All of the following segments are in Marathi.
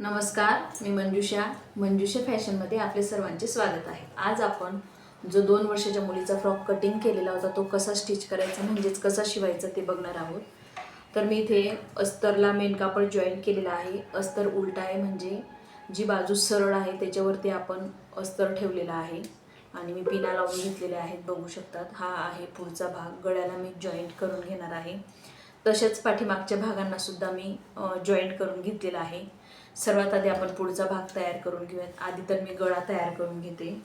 नमस्कार मी मंजुषा. मंजुषा फॅशनमध्ये आपले सर्वांचे स्वागत आहे. आज आपण जो दोन वर्षाच्या मुलीचा फ्रॉक कटिंग केलेला होता तो कसा स्टिच करायचा म्हणजेच कसा शिवायचा ते बघणार आहोत. तर मी इथे अस्तरला मेन कापड जॉईन केलेला आहे. अस्तर उलटा आहे म्हणजे जी बाजू सरळ आहे त्याच्यावरती आपण अस्तर ठेवलेला आहे. आणि मी पिना लावून घेतलेले आहेत बघू शकतात. हा आहे पुढचा भाग. गळ्याला मी जॉईंट करून घेणार आहे. तसेच पाठीमागच्या भागांनासुद्धा मी जॉईंट करून घेतलेला आहे. सर्वात आधी आपण पुढचा भाग तयार करून घेऊयात. आधी तर मी गळा तयार करून घेते.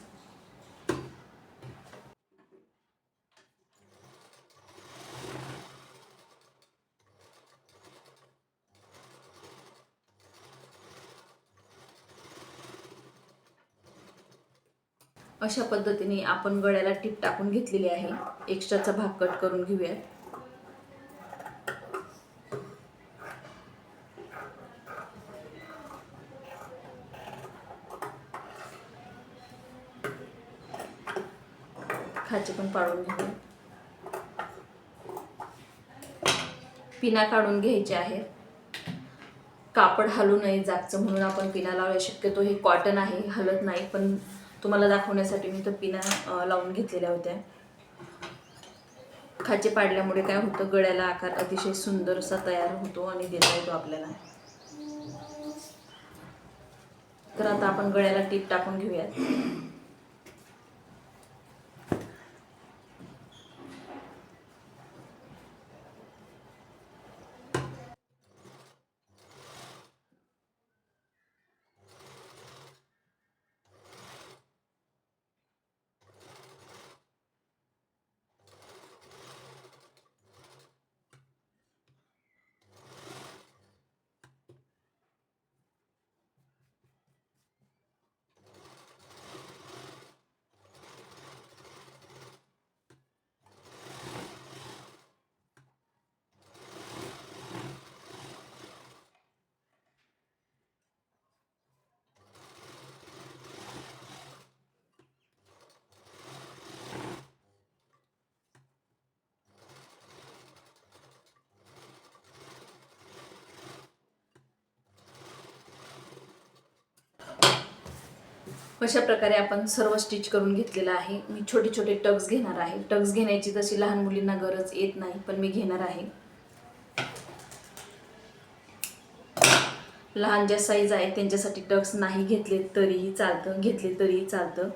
अशा पद्धतीने आपण गळ्याला टीप टाकून घेतलेली आहे. एक्स्ट्राचा भाग कट करून घेऊयात खाचे पण पाडून घेऊ पिना काढून घ्यायचे आहेत कापड हलू नये जागचं म्हणून आपण पिना लावूया. शक्यतो हे कॉटन आहे हलत नाही पण तुम्हाला दाखवण्यासाठी मी तर पिना लावून घेतलेल्या होत्या. खाचे पाडल्यामुळे काय होतं गळ्याला आकार अतिशय सुंदर असा तयार होतो आणि देता येतो आपल्याला. तर आता आपण गळ्याला टीप टाकून घेऊयात. अशा प्रकारे आपण सर्व स्टिच करून घेतलेलं आहे. मी छोटे छोटे टक्स घेणार आहे. टक्स घेण्याची तशी लहान मुलींना गरज येत नाही पण मी घेणार आहे. लहान ज्या साईज आहेत त्यांच्यासाठी टक्स नाही घेतले तरीही चालतं घेतले तरीही चालतं.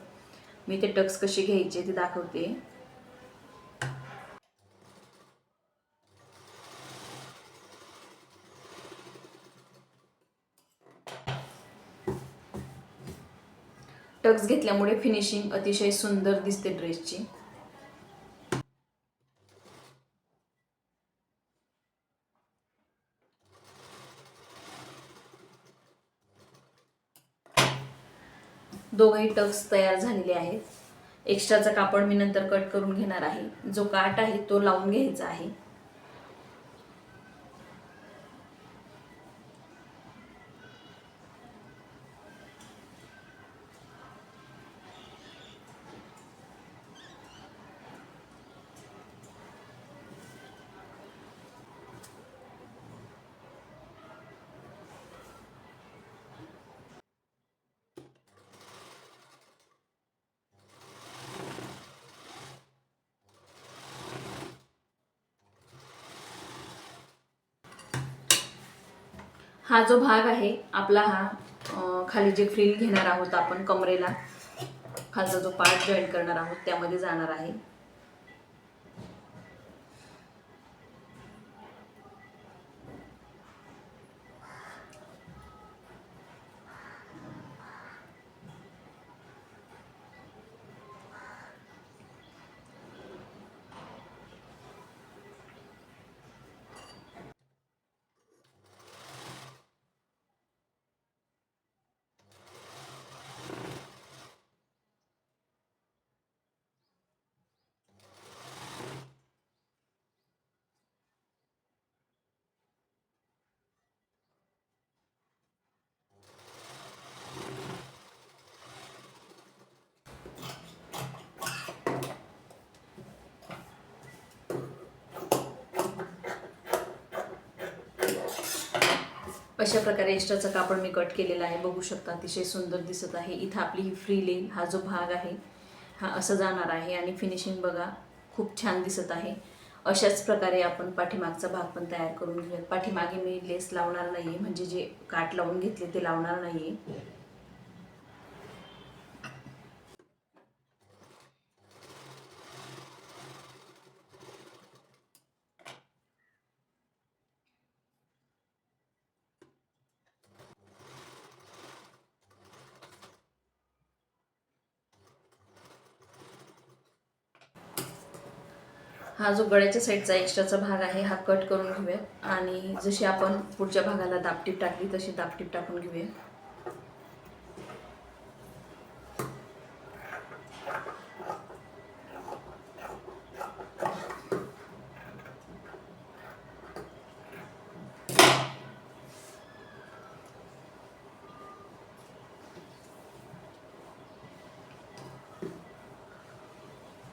मी ते टक्स कसे घ्यायचे ते दाखवते. टक्स घेतल्यामुळे फिनिशिंग अतिशय सुंदर दिसते ड्रेसची दोघंही टक्स तयार झालेले आहेत. एक्स्ट्राचा कापड मी नंतर कट करून घेणार आहे. जो काट आहे तो लावून घ्यायचा आहे. हा जो भाग आहे आपला हा खाली जे फ्रिल घेणार आहोत आपण कमरेला खालचा जो पार्ट जॉईन करणार आहोत त्यामध्ये जाणार आहे. अशा प्रकारे एक्स्ट्राचं कापड मी कट केलेलं आहे. बघू शकता अतिशय सुंदर दिसत आहे. इथं आपली ही फ्री लेन हा जो भाग आहे हा असं जाणार आहे आणि फिनिशिंग बघा खूप छान दिसत आहे. अशाच प्रकारे आपण पाठीमागचा भाग पण तयार करून घेऊयात. पाठीमागे मी लेस लावणार नाही आहे म्हणजे जे काट लावून घेतले ते लावणार नाही आहे हा जो गळ्याच्या साईडचा एक्स्ट्राचा भाग आहे हा कट करून घेऊया. आणि जशी आपण पुढच्या भागाला दापटीप टाकली तशी दापटीप टाकून घेऊया.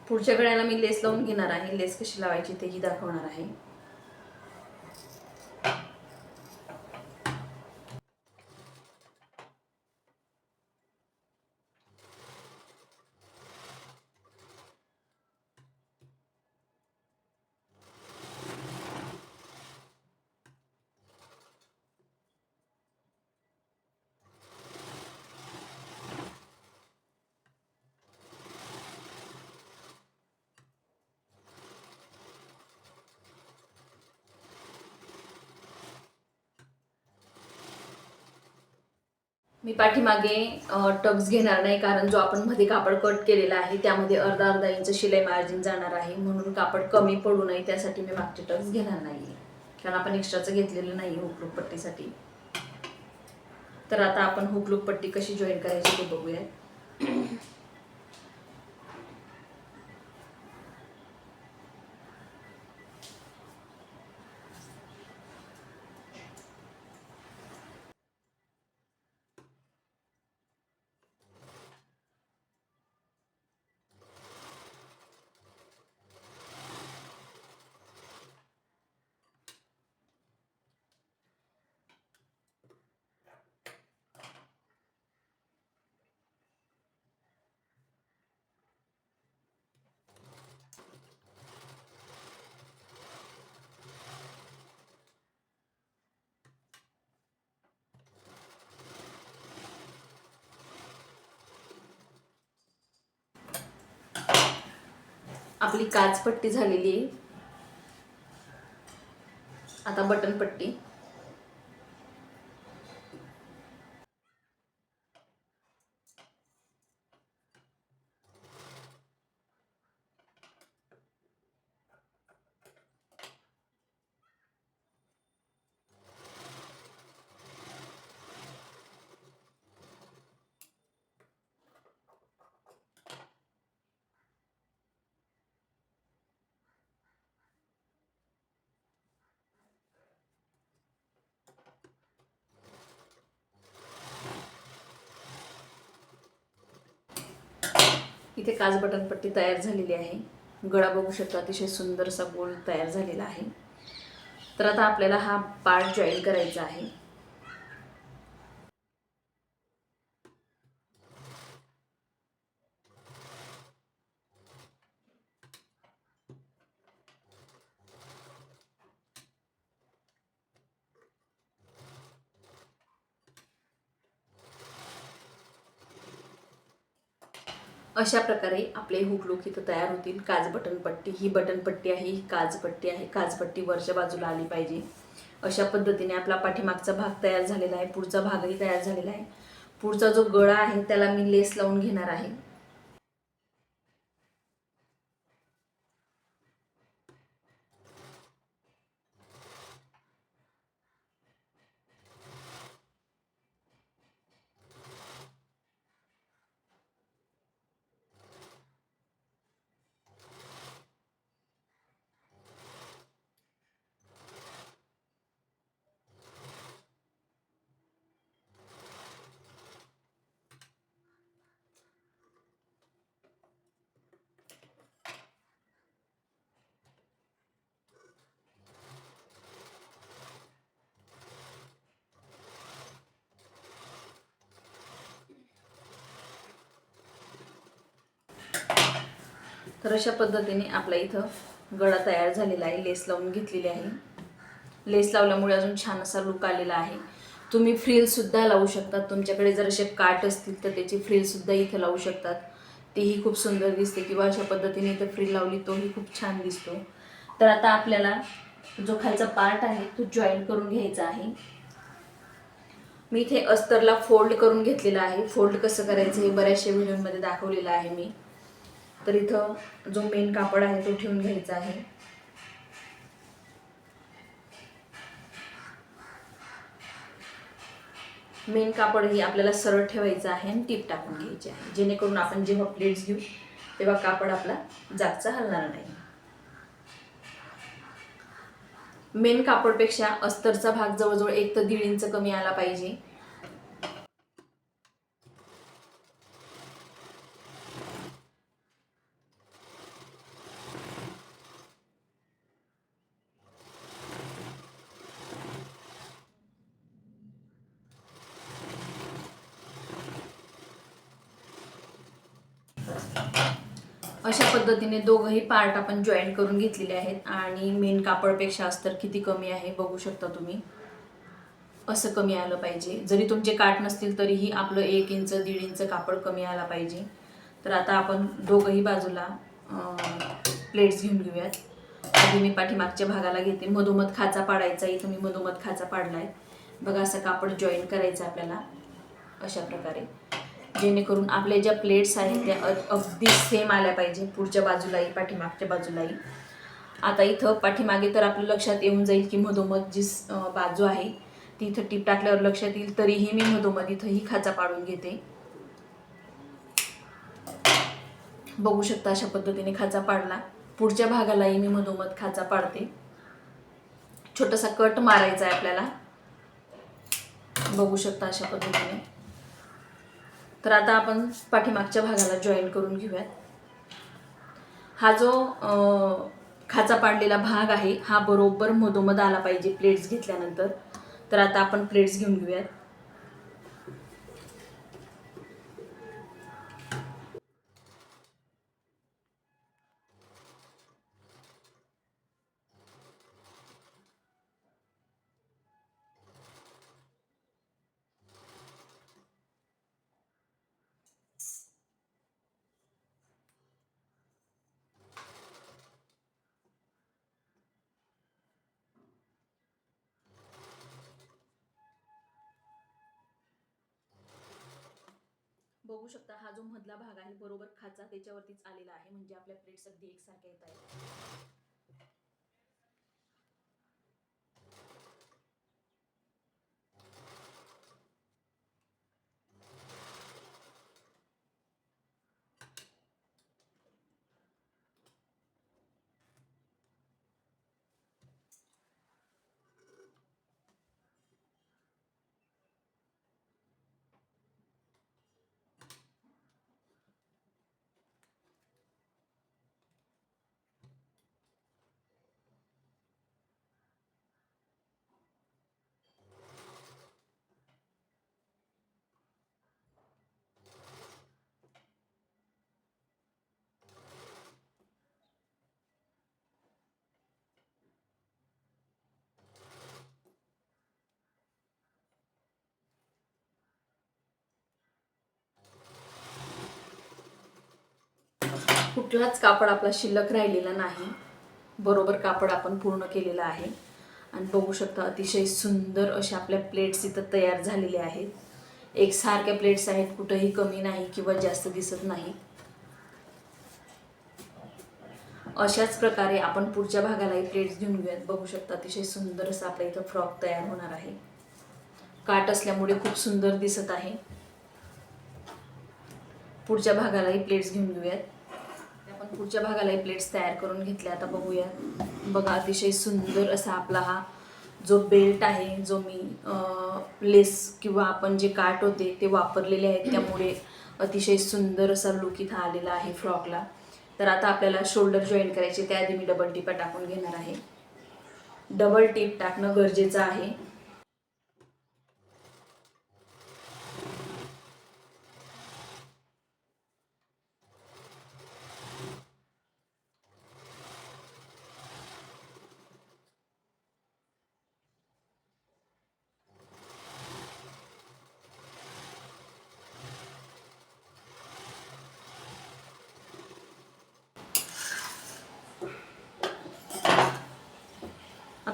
पुढच्या गळ्याला मी लेस लावून घेणार आहे. लेस कशी लावायची तेही दाखवणार आहे. मी पाठीमागे टक्स घेणार नाही कारण जो आपण मध्ये कापड कट केलेला आहे त्यामध्ये अर्धा अर्धा इंच शिलाई मार्जिन जाणार आहे. म्हणून कापड कमी पडू नये त्यासाठी मी मागचे टक्स घेणार नाही कारण आपण एक्स्ट्राचं घेतलेलं नाही हुकलूक पट्टीसाठी तर आता आपण हुकलूक पट्टी कशी जॉईन करायची ते बघूया आपली काचपट्टी झालेली आहे. आता बटन इथे काच बटनपट्टी तयार झालेली आहे. गळा बघू शकता अतिशय सुंदरसा गोल तयार झालेला आहे. तर आता आपल्याला हा पार्ट जॉईन करायचा आहे. अशा प्रकारे आपले हुकलूक इथं तयार होतील. काज बटन पट्टी ही बटन पट्टी आहे ही काज पट्टी आहे. काज पट्टी वरच्या बाजूला आली पाहिजे. अशा पद्धतीने आपला पाठीमागचा भाग तयार झालेला आहे. पुढचा भागही तयार झालेला आहे. पुढचा जो गळा आहे त्याला मी लेस लावून घेणार आहे. तर अशा पद्धतीने आपला इथं गळा तयार झालेला आहे. लेस लावून घेतलेली आहे. लेस लावल्यामुळे अजून छान असा लुक आलेला आहे. तुम्ही फ्रीलसुद्धा लावू शकतात तुमच्याकडे जर असे काट असतील तर त्याची फ्रीलसुद्धा इथं लावू शकतात. तीही खूप सुंदर दिसते किंवा अशा पद्धतीने इथं फ्रील लावली तोही खूप छान दिसतो. तर आता आपल्याला जो खालचा पार्ट आहे तो जॉईन करून घ्यायचा आहे. मी इथे अस्तरला फोल्ड करून घेतलेला आहे. फोल्ड कसं करायचं हे बऱ्याचशा व्हिडिओमध्ये दाखवलेलं आहे मी. तर इथं जो मेन कापड आहे तो ठेवून घ्यायचा आहे. मेन कापड ही आपल्याला सरळ ठेवायचं आहे आणि टीप टाकून घ्यायची आहे. जेणेकरून आपण जेव्हा प्लेट्स घेऊ तेव्हा कापड आपला जागचा हलणार नाही. मेन कापडपेक्षा अस्तरचा भाग जवळजवळ एक तर दीड इंच कमी आला पाहिजे अशा पद्धतीने दोघंही पार्ट आपण जॉईन करून घेतलेले आहेत. आणि मेन कापडपेक्षा अस्तर किती कमी आहे बघू शकता तुम्ही. असं कमी आलं पाहिजे. जरी तुमचे काट नसतील तरीही आपलं एक इंच दीड इंच कापड कमी आला पाहिजे. तर आता आपण दोघंही बाजूला प्लेट्स घेऊन घेऊयात. आधी मी पाठीमागच्या भागाला घेते. मधोमध खाचा पाडायचा इथं मी मधोमध खाचा पाडलाय. बघा असं कापड जॉईन करायचं आपल्याला. अशा प्रकारे. जेणेकरून आपल्या ज्या प्लेट्स आहेत त्या अगदी सेम आल्या पाहिजे. पुढच्या बाजूलाही पाठीमागच्या बाजूलाही. आता इथं पाठीमागे तर आपलं लक्षात येऊन जाईल की मधोमध जी बाजू आहे ती इथं टीप टाकल्यावर लक्षात येईल तरीही मी मधोमध इथं ही खाचा पाडून घेते. बघू शकता अशा पद्धतीने खाचा पाडला. पुढच्या भागालाही मी मधोमध खाचा पाडते. छोटासा कट मारायचा आहे आपल्याला. बघू शकता अशा पद्धतीने. तर आता आपण पाठीमागच्या भागाला जॉईन करून घेऊयात. हा जो खाचा पाडलेला भाग आहे हा बरोबर मधोमध आला पाहिजे प्लेट्स घेतल्यानंतर. तर आता आपण प्लेट्स घेऊन घेऊयात. शकता. हा जो मधला भाग आहे बरोबर खाचा त्याच्यावरतीच आलेला आहे. म्हणजे आपल्या प्लेट्स अगदी एकसारख्या येत आहेत. कुठलाच कापड आपला शिल्लक राहिलेला नाही. बरोबर कापड आपण पूर्ण केलेलं आहे. आणि बघू शकता अतिशय सुंदर अशा आपल्या प्लेट्स इथं तयार झालेल्या आहेत. एकसारख्या प्लेट्स आहेत कुठंही कमी नाही किंवा जास्त दिसत नाही. अशाच प्रकारे आपण पुढच्या भागालाही प्लेट्स घेऊन घेऊयात. बघू शकता अतिशय सुंदर असं आपल्या इथं फ्रॉक तयार होणार आहे. काट असल्यामुळे खूप सुंदर दिसत आहे. पुढच्या भागालाही प्लेट्स घेऊन घेऊयात. आपण पुढच्या भागालाही प्लेट्स तयार करून घेतल्या. आता बघूया. बघा अतिशय सुंदर असा आपला हा जो बेल्ट आहे जो मी लेस किंवा आपण जे काट होते ते वापरलेले आहेत. त्यामुळे अतिशय सुंदर असा लुक इथं आलेला आहे फ्रॉकला. तर आता आपल्याला शोल्डर जॉईन करायचे त्याआधी मी डबल टिपा टाकून घेणार आहे. डबल टिप टाकणं गरजेचं आहे.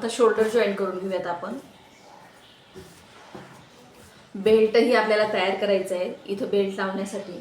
आता शोल्डर जॉईन करून घेऊयात आपण. बेल्टही आपल्याला तयार करायचं आहे इथं बेल्ट लावण्यासाठी.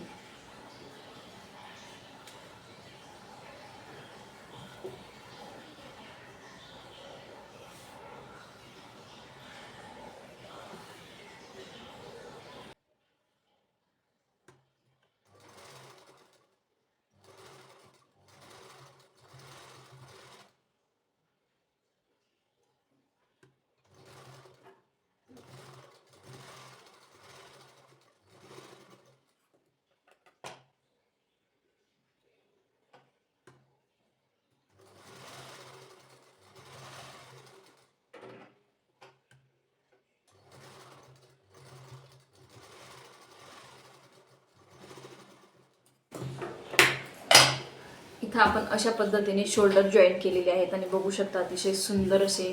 इथं आपण अशा पद्धतीने शोल्डर जॉईन केलेले आहेत आणि बघू शकता अतिशय सुंदर असे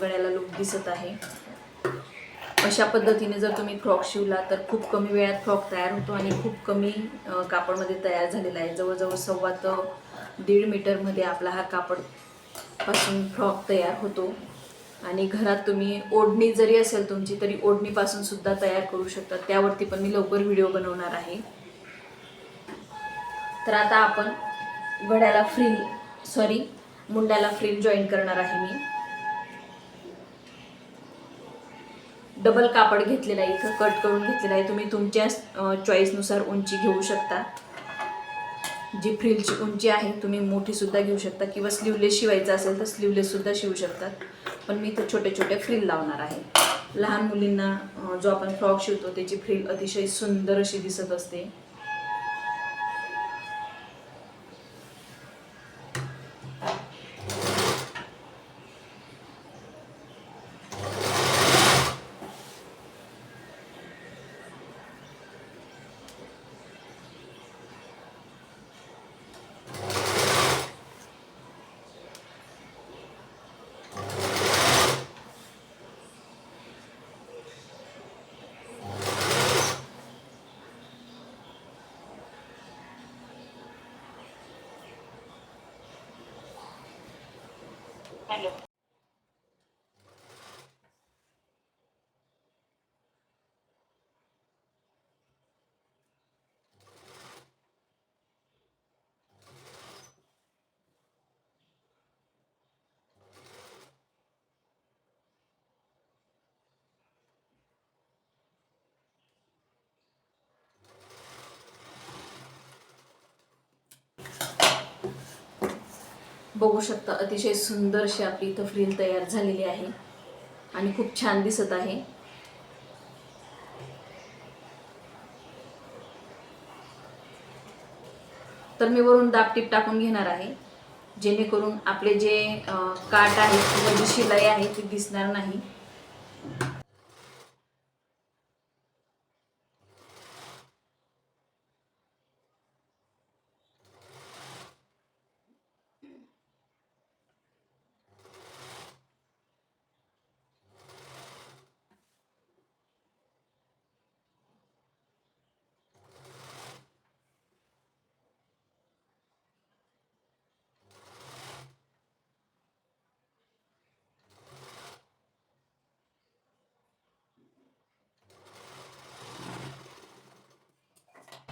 गळ्याला लुक दिसत आहे. अशा पद्धतीने जर तुम्ही फ्रॉक शिवला तर खूप कमी वेळात फ्रॉक तयार होतो आणि खूप कमी कापडमध्ये तयार झालेला आहे. जवळजवळ सव्वा तर दीड मीटरमध्ये आपला हा कापडपासून फ्रॉक तयार होतो. आणि घरात तुम्ही ओढणी जरी असेल तुमची तरी ओढणीपासून सुद्धा तयार करू शकता. त्यावरती पण मी लवकर व्हिडिओ बनवणार आहे. तर आता आपण वड्याला फ्रिल सॉरी मुंड्याला फ्रिल जॉईन करणार आहे मी. डबल कापड घेतलेला आहे इथं कट करून घेतलेला आहे. तुम्ही तुमच्या चॉईसनुसार उंची घेऊ शकता. जी फ्रिलची उंची आहे तुम्ही मोठीसुद्धा घेऊ शकता. किंवा स्लीवलेस शिवायचं असेल तर स्लीवलेससुद्धा शिवू शकतात पण मी इथं छोटे छोटे फ्रिल लावणार आहे. लहान मुलींना जो आपण फ्रॉक शिवतो त्याची फ्रिल अतिशय सुंदर अशी दिसत असते. Carlos. बघू शकता अतिशय सुंदर अशी आपली इथं फ्रील तयार झालेली आहे आणि खूप छान दिसत आहे. तर मी वरून दाबटीप टाकून घेणार आहे जेणेकरून आपले जे काट आहेत किंवा जी शिलाई आहे ती दिसणार नाही.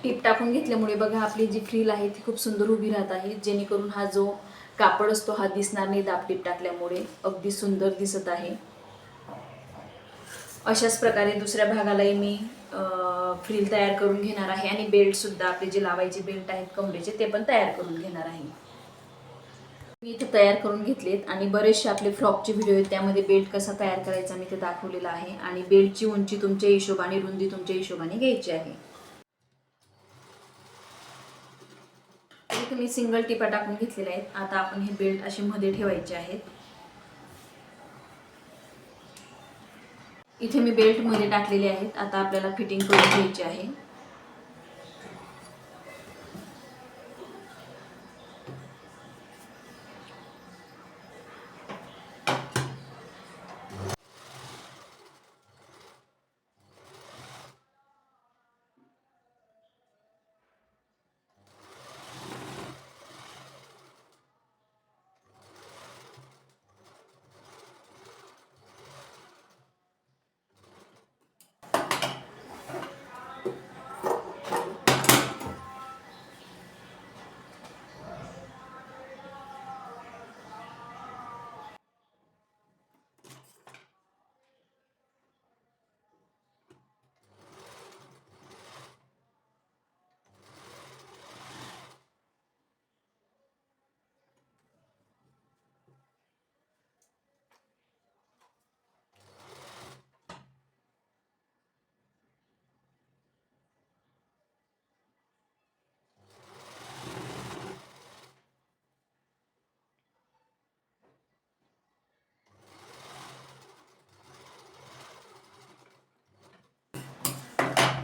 टीप टाकून घेतल्यामुळे बघा आपली जी फ्रील आहे ती खूप सुंदर उभी राहत आहे. जेणेकरून हा जो कापड असतो हा दिसणार नाही दाबटीप टाकल्यामुळे. अगदी सुंदर दिसत आहे. अशाच प्रकारे दुसऱ्या भागालाही मी फ्रील तयार करून घेणार आहे. आणि बेल्टसुद्धा आपले जे लावायचे बेल्ट आहेत कमरेचे ते पण तयार करून घेणार आहे. मी इथे तयार करून घेतलेत. आणि बरेचसे आपले फ्रॉकचे व्हिडिओ आहेत त्यामध्ये बेल्ट कसा तयार करायचा मी ते दाखवलेला आहे. आणि बेल्टची उंची तुमच्या हिशोबाने रुंदी तुमच्या हिशोबाने घ्यायची आहे. इथे मी सिंगल टिपा टाकून घेतलेल्या आहेत. आता आपण हे बेल्ट असे मध्ये ठेवायचे आहेत. इथे मी बेल्टमध्ये टाकलेले आहेत. आता आपल्याला फिटिंग करून घ्यायची आहे.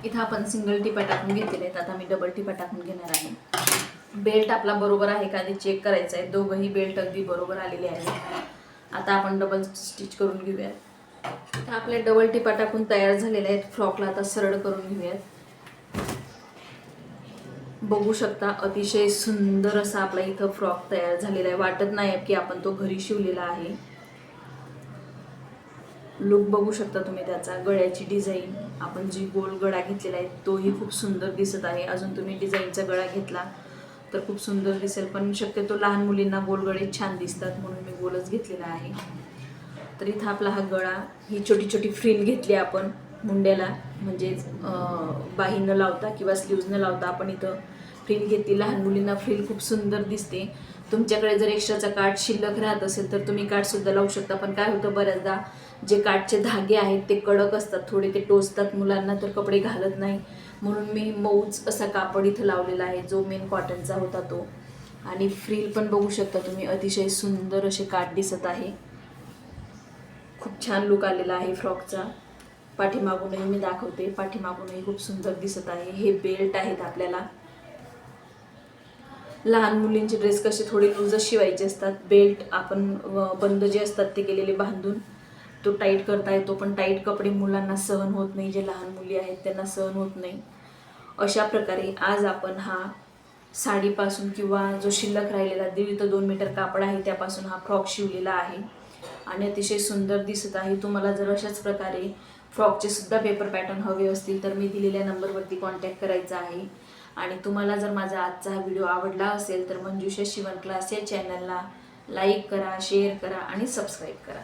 इथं आपण सिंगल टिपा टाकून घेतलेले आहेत. आता मी डबल टिपा टाकून घेणार आहे. बेल्ट आपला बरोबर आहे का आधी चेक करायचं आहे दोघंही बेल्ट अगदी बरोबर आलेले आहेत. आता आपण डबल स्टिच करून घेऊयात. तर आपल्या डबल टिपा टाकून तयार झालेल्या आहेत. फ्रॉकला आता सरळ करून घेऊयात. बघू शकता अतिशय सुंदर असा आपला इथं फ्रॉक तयार झालेला आहे. वाटत नाही की आपण तो घरी शिवलेला आहे. लुक बघू शकता तुम्ही त्याचा गळ्याची डिझाईन आपण जी गोल गळा घेतलेला आहे तोही खूप सुंदर दिसत आहे. अजून तुम्ही डिझाईनचा गळा घेतला तर खूप सुंदर दिसेल. पण शक्यतो लहान मुलींना गोल गळे छान दिसतात म्हणून मी गोलच घेतलेला आहे. तर इथं आपला हा गळा ही छोटी छोटी फ्रिल घेतली आपण मुंड्याला. म्हणजेच बाही न लावता किंवा स्लीव्ज न लावता आपण इथं फ्रिल घेतली. लहान मुलींना फ्रिल खूप सुंदर दिसते. तुमच्याकडे जर एक्स्ट्राचा काठ शिल्लक राहत असेल तर तुम्ही काठसुद्धा लावू शकता. पण काय होतं बऱ्याचदा जे काठचे धागे आहेत ते कडक असतात थोडे ते टोचतात मुलांना तर कपडे घालत नाही. म्हणून मी मऊच असा कापड इथं लावलेला आहे जो मेन कॉटनचा होता तो. आणि फ्रील पण बघू शकता तुम्ही अतिशय सुंदर असे काठ दिसत आहे. खूप छान लुक आलेला आहे फ्रॉकचा. पाठीमागूनही मी दाखवते पाठीमागूनही खूप सुंदर दिसत आहे. हे बेल्ट आहेत आपल्याला. लहान मुलींचे ड्रेस कसे थोडे लूजच शिवायचे असतात. बेल्ट आपण बंद जे असतात ते केलेले बांधून. तो टाईट करता येतो पण टाईट कपडे मुलांना सहन होत नाही जे लहान मुली आहेत त्यांना सहन होत नाही. अशा प्रकारे आज आपण हा साडीपासून किंवा जो शिल्लक राहिलेला दीड ते दोन मीटर कापड आहे त्यापासून हा फ्रॉक शिवलेला आहे. आणि अतिशय सुंदर दिसत आहे. तुम्हाला जर अशाच प्रकारे फ्रॉकचे सुद्धा पेपर पॅटर्न हवे असतील तर मी दिलेल्या नंबरवरती कॉन्टॅक्ट करायचा आहे. आणि तुम्हाला जर माझा आजचा हा व्हिडिओ आवडला असेल तर मंजुषा शिवण क्लास या चॅनलला लाईक करा शेअर करा आणि सबस्क्राईब करा.